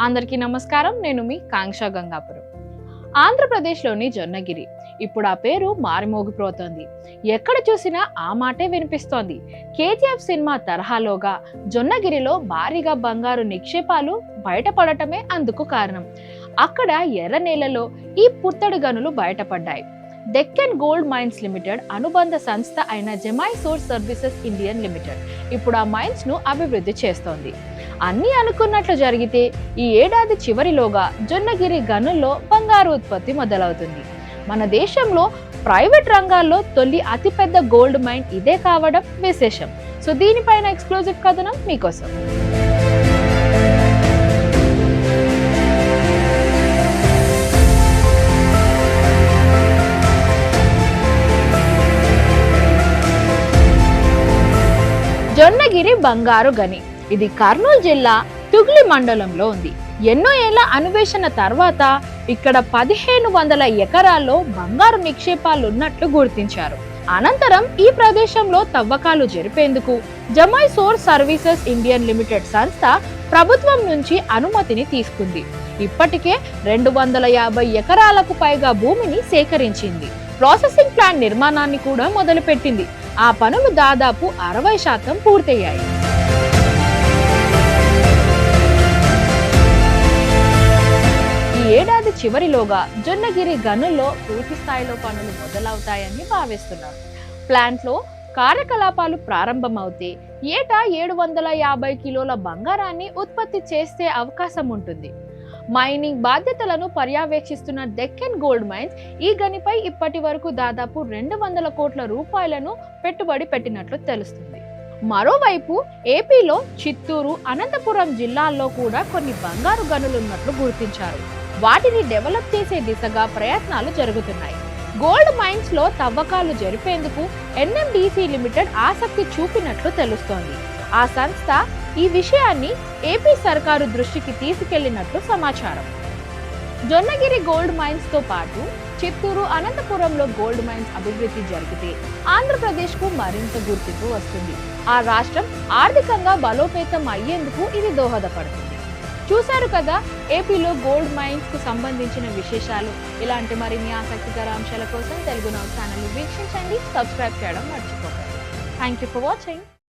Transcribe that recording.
అందరికీ నమస్కారం. నేను మీ కాంక్ష గంగాపురం. ఆంధ్రప్రదేశ్లోని జొన్నగిరి. ఇప్పుడు ఆ పేరు మారిమోగిపోతోంది ఎక్కడ చూసినా ఆ మాటే వినిపిస్తోంది. కేజీఎఫ్ సినిమా తరహాలోగా జొన్నగిరిలో భారీగా బంగారు నిక్షేపాలు బయటపడటమే అందుకు కారణం. అక్కడ ఎర్ర నేలలో ఈ పుత్తడి గనులు బయటపడ్డాయి. డెక్కన్ గోల్డ్ మైన్స్ లిమిటెడ్ అనుబంధ సంస్థ అయిన జెమాయి సోర్స్ సర్వీసెస్ ఇండియన్ లిమిటెడ్. ఇప్పుడు ఆ మైన్స్ను అభివృద్ధి చేస్తోంది. అన్నీ అనుకున్నట్లు జరిగితే ఈ ఏడాది చివరిలోగా జొన్నగిరి గనుల్లో బంగారు ఉత్పత్తి మొదలవుతుంది. మన దేశంలో ప్రైవేట్ రంగాల్లో తొలి అతిపెద్ద గోల్డ్ మైన్ ఇదే కావడం విశేషం. సో దీనిపైన ఎక్స్క్లూజివ్ కథనం మీకోసం. జొన్నగిరి బంగారు గని. ఇది కర్నూలు జిల్లా తుగ్లి మండలంలో ఉంది. ఎన్నో ఏళ్ళ అన్వేషణ తర్వాత ఇక్కడ పదిహేను వందల ఎకరాల్లో బంగారు నిక్షేపాలు ఉన్నట్లు గుర్తించారు. అనంతరం ఈ ప్రదేశంలో తవ్వకాలు జరిపేందుకు జమాయ్ సోర్స్ సర్వీసెస్ ఇండియన్ లిమిటెడ్ సంస్థ ప్రభుత్వం నుంచి అనుమతిని తీసుకుంది. ఇప్పటికే రెండు వందల యాభై ఎకరాలకు పైగా భూమిని సేకరించింది. ప్రాసెసింగ్ ప్లాంట్ నిర్మాణాన్ని కూడా మొదలుపెట్టింది. ఆ పనులు దాదాపు అరవై శాతం పూర్తయ్యాయి. చివరిలోగా జొన్నగిరి గనుల్లో పూర్తి స్థాయిలో పనులు మొదలవుతాయని భావిస్తున్నారు. ప్లాంట్లో కార్యకలాపాలు ప్రారంభమవుతే ఏటా ఏడు వందల యాభై కిలోల బంగారాన్ని ఉత్పత్తి చేసే అవకాశం ఉంటుంది. మైనింగ్ బాధ్యతలను పర్యవేక్షిస్తున్న డెక్కన్ గోల్డ్ మైన్స్ ఈ గనిపై ఇప్పటి వరకు దాదాపు రెండు వందల కోట్ల రూపాయలను పెట్టుబడి పెట్టినట్లు తెలుస్తుంది. మరోవైపు ఏపీలో చిత్తూరు అనంతపురం జిల్లాల్లో కూడా కొన్ని బంగారు గనులున్నట్లు గుర్తించారు. వాటిని డెవలప్ చేసే దిశగా ప్రయత్నాలు జరుగుతున్నాయి. గోల్డ్ మైన్స్లో తవ్వకాలు జరిపేందుకు ఎన్ఎండిసి లిమిటెడ్ ఆసక్తి చూపినట్లు తెలుస్తోంది. ఆ సంస్థ ఈ విషయాన్ని ఏపీ సర్కారు దృష్టికి తీసుకెళ్ళినట్లు సమాచారం. జొన్నగిరి గోల్డ్ మైన్స్తో పాటు చిత్తూరు అనంతపురంలో గోల్డ్ మైన్స్ అభివృద్ధి జరిగితే ఆంధ్రప్రదేశ్కు మరింత గుర్తింపు వస్తుంది. ఆ రాష్ట్రం ఆర్థికంగా బలోపేతం అయ్యేందుకు ఇది దోహదపడుతుంది. చూశారు కదా ఏపీలో గోల్డ్ మైన్స్కు సంబంధించిన విశేషాలు. ఇలాంటి మరిన్ని ఆసక్తికర అంశాల కోసం తెలుగు నౌ ఛానల్ వీక్షించండి సబ్స్క్రైబ్ చేయడం మర్చిపోకండి. Thank you for watching